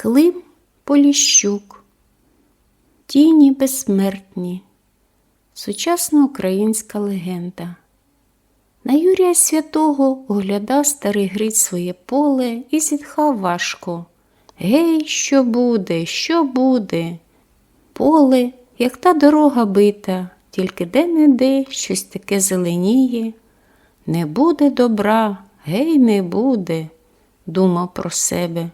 Клим Поліщук, Тіні безсмертні, сучасна українська легенда. На Юрія Святого оглядав старий Гриць своє поле і зітхав важко. Гей, що буде, що буде? Поле, як та дорога бита, тільки де-не-де щось таке зеленіє. Не буде добра, гей, не буде, думав про себе.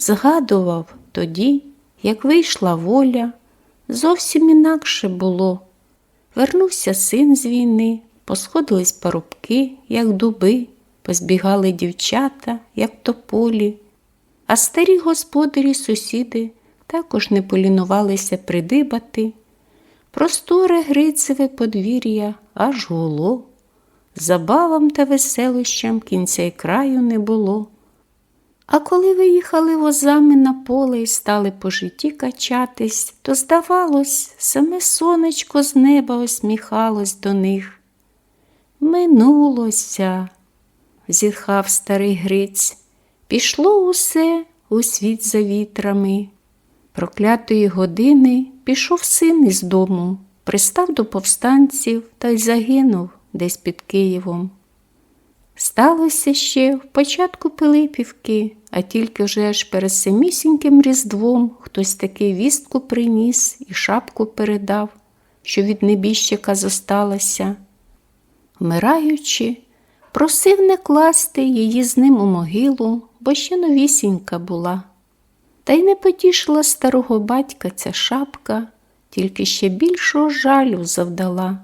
Згадував тоді, як вийшла воля, зовсім інакше було. Вернувся син з війни, посходились парубки, як дуби, позбігали дівчата, як тополі, а старі господарі сусіди також не полінувалися придибати. Просторе Грицеве подвір'я аж гуло, забавам та веселощам кінця й краю не було. А коли виїхали возами на поле і стали по житті качатись, то, здавалось, саме сонечко з неба осміхалось до них. Минулося, зітхав старий Гриць, пішло усе у світ за вітрами. Проклятої години пішов син із дому, пристав до повстанців та й загинув десь під Києвом. Сталося ще в початку Пилипівки, а тільки вже аж перед самісіньким різдвом хтось таки вістку приніс і шапку передав, що від небіжчика зосталася. Вмираючи, просив не класти її з ним у могилу, бо ще новісінька була. Та й не потішила старого батька ця шапка, тільки ще більшого жалю завдала.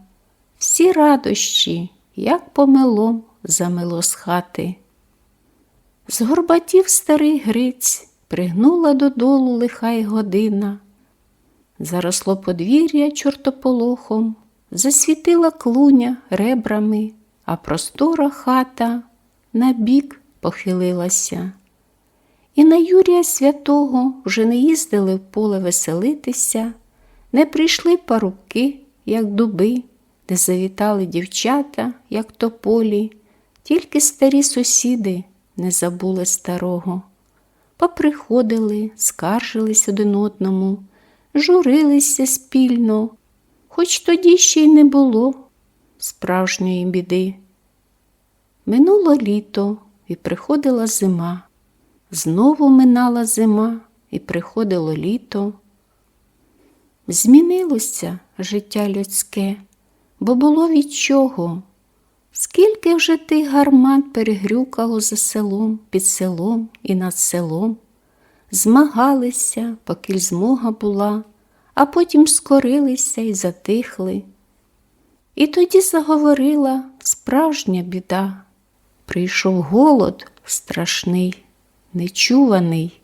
Всі радощі, як помилом, замило з хати. Згорбатів старий Гриць, пригнула додолу лиха й година. Заросло подвір'я чортополохом, засвітила клуня ребрами, а простора хата на бік похилилася. І на Юрія Святого вже не їздили в поле веселитися, не прийшли парубки, як дуби, де завітали дівчата, як тополі, тільки старі сусіди не забули старого. Поприходили, скаржились один одному, журилися спільно, хоч тоді ще й не було справжньої біди. Минуло літо і приходила зима. Знову минала зима і приходило літо. Змінилося життя людське, бо було від чого. Скільки вже тих гармат перегрюкало за селом, під селом і над селом, змагалися, поки змога була, а потім скорилися і затихли. І тоді заговорила справжня біда. Прийшов голод страшний нечуваний.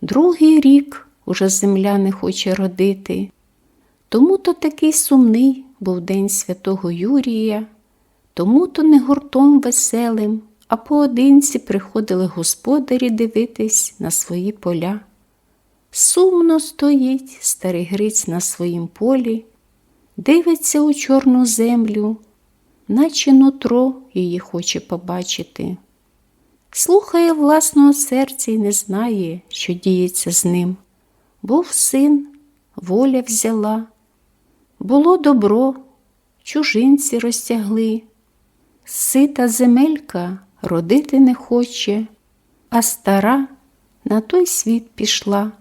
Другий рік уже земля не хоче родити. Тому то такий сумний був день святого Юрія, тому то не гуртом веселим, а поодинці приходили господарі дивитись на свої поля. Сумно стоїть старий Гриць на своїм полі, дивиться у чорну землю, наче нутро її хоче побачити слухає власного серця і не знає, що діється з ним. Був син, воля взяла, було добро, чужинці розтягли, сита земелька родити не хоче, а стара на той світ пішла.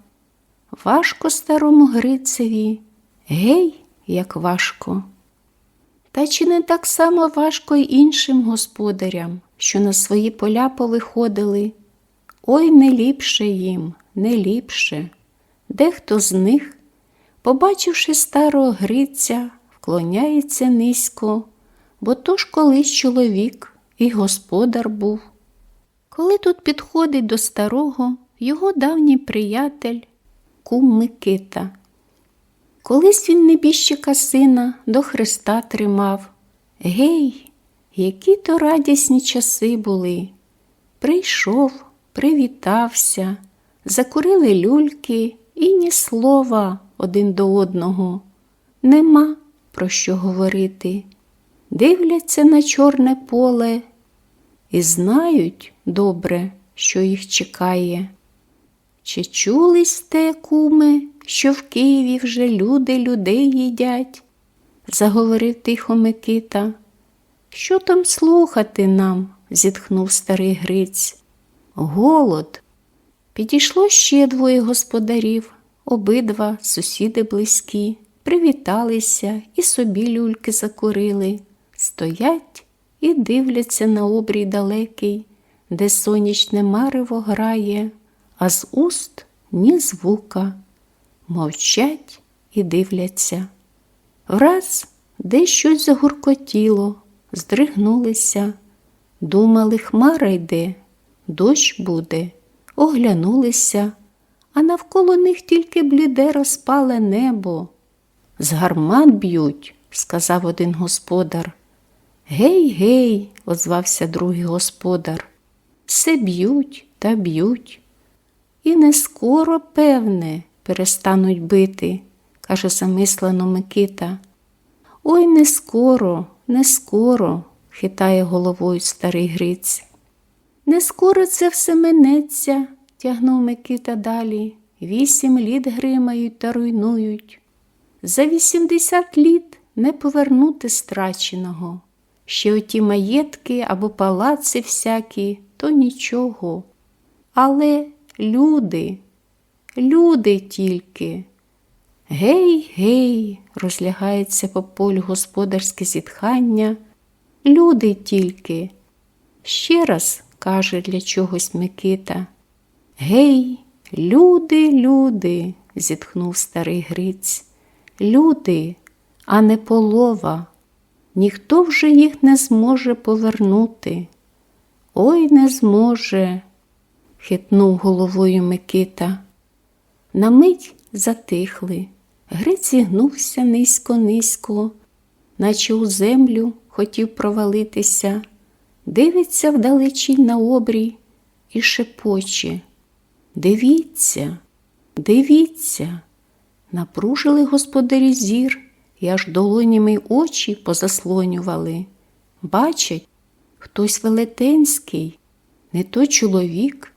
Важко старому Грицеві, гей, як важко. Та чи не так само важко й іншим господарям, що на свої поля повиходили? Ой, не ліпше їм, не ліпше. Дехто з них, побачивши старого Гриця, вклоняється низько, бо то ж колись чоловік і господар був. Коли тут підходить до старого його давній приятель, кум Микита. Колись він небіжчика сина до Христа тримав. Гей, які то радісні часи були. Прийшов, привітався, закурили люльки і ні слова один до одного. Нема про що говорити. Дивляться на чорне поле і знають добре, що їх чекає. Чи чули сте, куме, що в Києві вже люди людей їдять? заговорив тихо Микита. Що там слухати нам? зітхнув старий Гриць. Голод. Підійшло ще двоє господарів, обидва сусіди близькі, привіталися і собі люльки закурили, стоять і дивляться на обрій далекий, де сонячне марево грає, а з уст ні звука. Мовчать і дивляться. Враз десь щось загуркотіло, здригнулися. Думали, хмара йде, дощ буде, оглянулися, а навколо них тільки бліде розпале небо. З гармат б'ють, сказав один господар. Гей, гей, озвався другий господар. Все б'ють та б'ють. І не скоро, певне, перестануть бити, каже замислено Микита. Ой, не скоро, не скоро, хитає головою старий Гриць. Не скоро це все минеться, тягнув Микита далі. Вісім літ гримають та руйнують. За вісімдесят літ не повернути страченого. Ще оті маєтки або палаци всякі, то нічого. Але люди, люди тільки. Гей, гей, розлягається по полю господарське зітхання. Люди тільки. Ще раз каже для чогось Микита. Гей, люди, люди, зітхнув старий Гриць. Люди, а не полова. Ніхто вже їх не зможе повернути. Ой, не зможе, хитнув головою Микита. На мить затихли. Гриць зігнувся низько-низько, наче у землю хотів провалитися, дивиться вдалечінь на обрій і шепоче. Дивіться, дивіться, напружили господарі зір і аж долонями очі позаслонювали. Бачать, хтось велетенський, не то чоловік,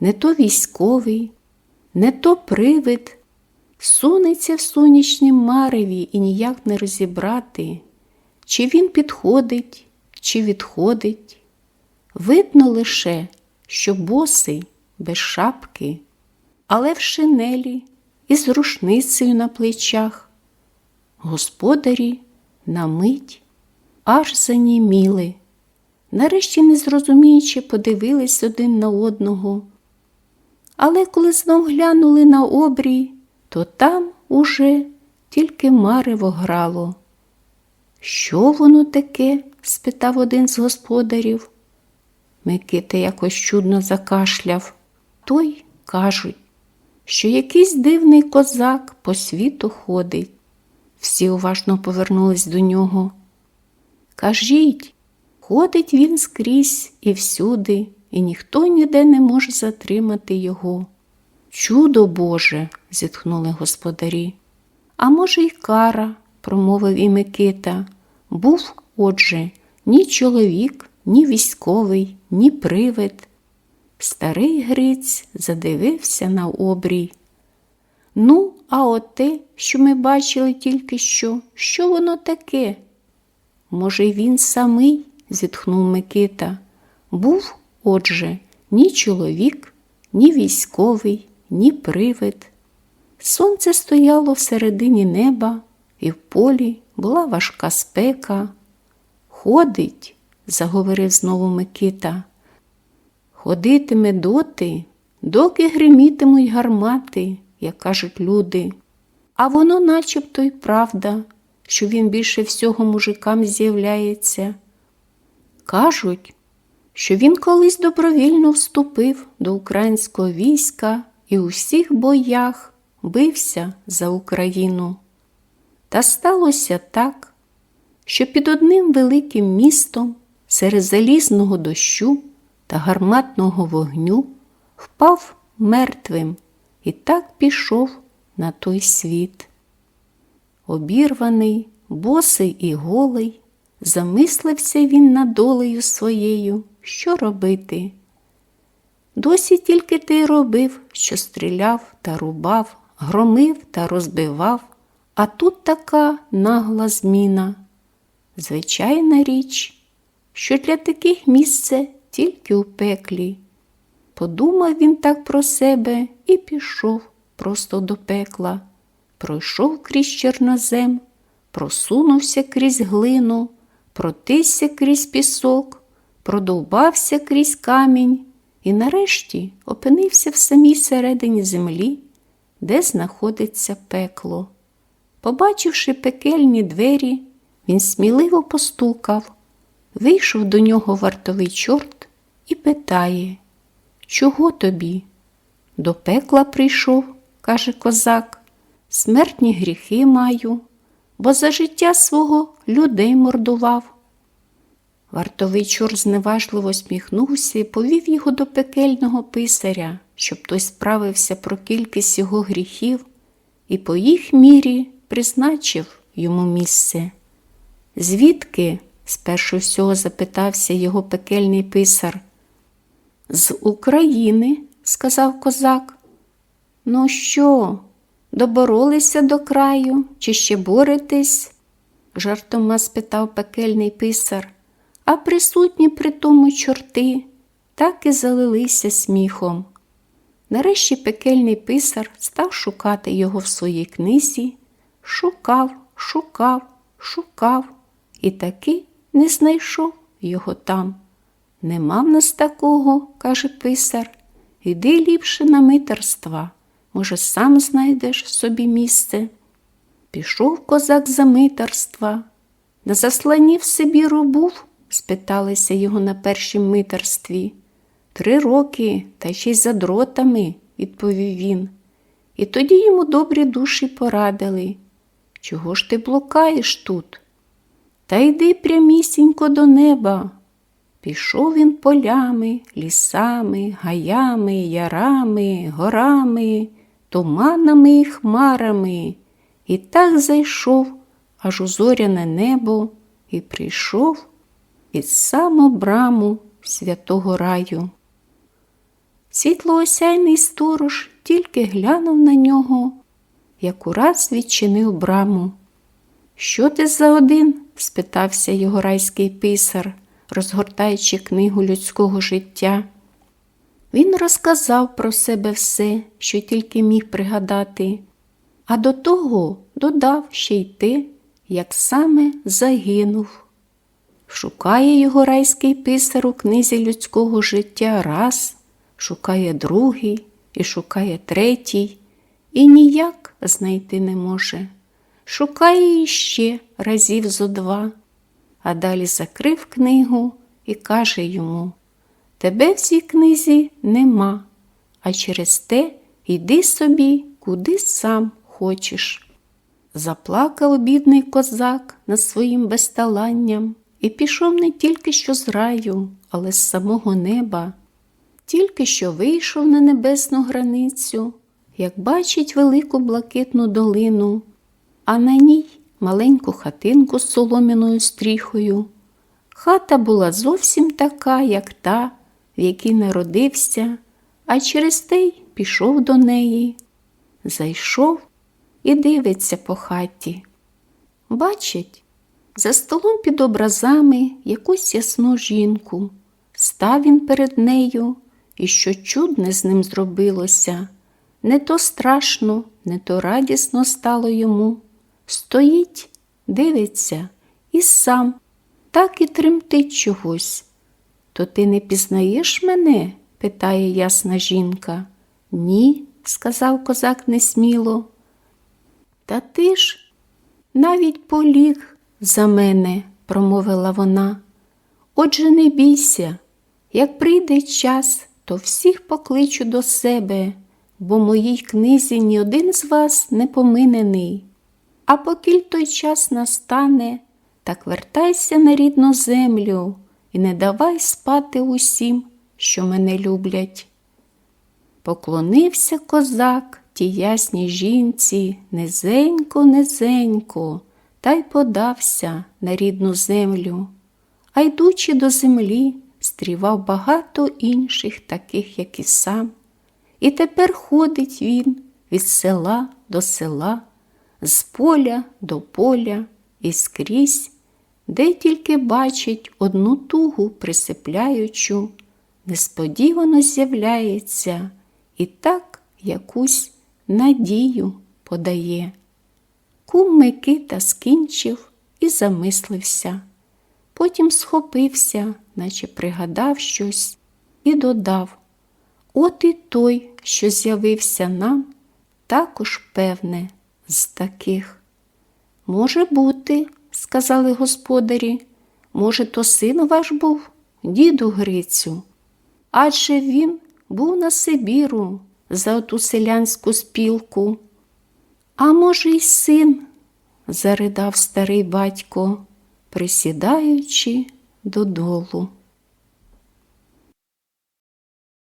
не то військовий, не то привид, сунеться в сонячнім мареві і ніяк не розібрати, чи він підходить, чи відходить. Видно лише, що босий без шапки, але в шинелі і з рушницею на плечах. Господарі на мить аж заніміли. Нарешті, не зрозуміючи, подивились один на одного. Але коли знов глянули на обрій, то там уже тільки марево грало. Що воно таке? спитав один з господарів. Микита якось чудно закашляв. Той, кажуть, що якийсь дивний козак по світу ходить. Всі уважно повернулись до нього. Кажіть, ходить він скрізь і всюди, і ніхто ніде не може затримати його. Чудо Боже, зітхнули господарі. А може, й кара, промовив і Микита. Був, отже, ні чоловік, ні військовий, ні привид. Старий Гриць задивився на обрій. Ну, а от те, що ми бачили тільки що, що воно таке? Може, він самий, зітхнув Микита. Був, отже, ні чоловік, ні військовий, ні привид. Сонце стояло всередині неба, і в полі була важка спека. Ходить, заговорив знову Микита. Ходитиме доти, доки гримітимуть гармати, як кажуть люди. А воно начебто й правда, що він більше всього мужикам з'являється. Кажуть, що він колись добровільно вступив до українського війська і у всіх боях бився за Україну. Та сталося так, що під одним великим містом серед залізного дощу та гарматного вогню впав мертвим і так пішов на той світ. Обірваний, босий і голий, замислився він над долею своєю, що робити. Досі тільки ти робив, що стріляв та рубав, громив та розбивав, а тут така нагла зміна. Звичайна річ, що для таких місце тільки у пеклі. Подумав він так про себе і пішов просто до пекла, пройшов крізь чорнозем, просунувся крізь глину, протисся крізь пісок, продовбався крізь камінь і нарешті опинився в самій середині землі, де знаходиться пекло. Побачивши пекельні двері, він сміливо постукав, вийшов до нього вартовий чорт і питає, чого тобі? До пекла прийшов, каже козак, смертні гріхи маю, бо за життя свого людей мордував. Вартовий чор зневажливо сміхнувся і повів його до пекельного писаря, щоб той справився про кількість його гріхів і по їх мірі призначив йому місце. Звідки? спершу всього запитався його пекельний писар. З України, сказав козак. Ну що, доборолися до краю, чи ще боретесь? жартома спитав пекельний писар, а присутні при тому чорти так і залилися сміхом. Нарешті пекельний писар став шукати його в своїй книзі, шукав, шукав, шукав і таки не знайшов його там. Нема в нас такого, каже писар. Іди ліпше на митерства. Може, сам знайдеш собі місце. Пішов козак за митерства. На засланні в Сибіру був? спиталися його на першім митерстві. Три роки, та ще й за дротами, відповів він. І тоді йому добрі душі порадили. Чого ж ти блукаєш тут? Та йди прямісінько до неба. Пішов він полями, лісами, гаями, ярами, горами, туманами і хмарами, і так зайшов аж у зоряне небо і прийшов під саму браму святого раю. Світлоосяйний сторож тільки глянув на нього, як ураз відчинив браму. Що ти за один? спитався його райський писар, розгортаючи книгу людського життя. Він розказав про себе все, що тільки міг пригадати, а до того додав ще й те, як саме загинув. Шукає його райський писар у книзі людського життя раз, шукає другий і шукає третій, і ніяк знайти не може. Шукає іще разів зо два, а далі закрив книгу і каже йому Тебе в цій книзі нема, а через те йди собі, куди сам хочеш. Заплакав бідний козак над своїм безталанням і пішов не тільки що з раю, але з самого неба. Тільки що вийшов на небесну границю, як бачить велику блакитну долину, а на ній маленьку хатинку з соломяною стріхою. Хата була зовсім така, як та, в якій народився, а через те й пішов до неї. Зайшов і дивиться по хаті. Бачить, за столом під образами якусь ясну жінку. Став він перед нею, і що чудне з ним зробилося. Не то страшно, не то радісно стало йому. Стоїть, дивиться, і сам так і тремтить чогось. То ти не пізнаєш мене? питає ясна жінка. Ні, сказав козак несміло. Та ти ж навіть поліг за мене, промовила вона. Отже, не бійся, як прийде час, то всіх покличу до себе, бо моїй книзі ні один з вас не поминений. А покіль той час настане, так вертайся на рідну землю і не давай спати усім, що мене люблять. Поклонився козак тій ясній жінці, низенько, низенько, та й подався на рідну землю. А йдучи до землі, стрівав багато інших, таких, як і сам. І тепер ходить він від села до села, з поля до поля і скрізь, де тільки бачить одну тугу присипляючу, несподівано з'являється і так якусь надію подає. Кум Микита скінчив і замислився. Потім схопився, наче пригадав щось, і додав От і той, що з'явився нам, також, певне, з таких. Може бути, сказали господарі, може, то син ваш був, діду Грицю, адже він був на Сибіру за оту селянську спілку. А може, й син, заридав старий батько, присідаючи додолу.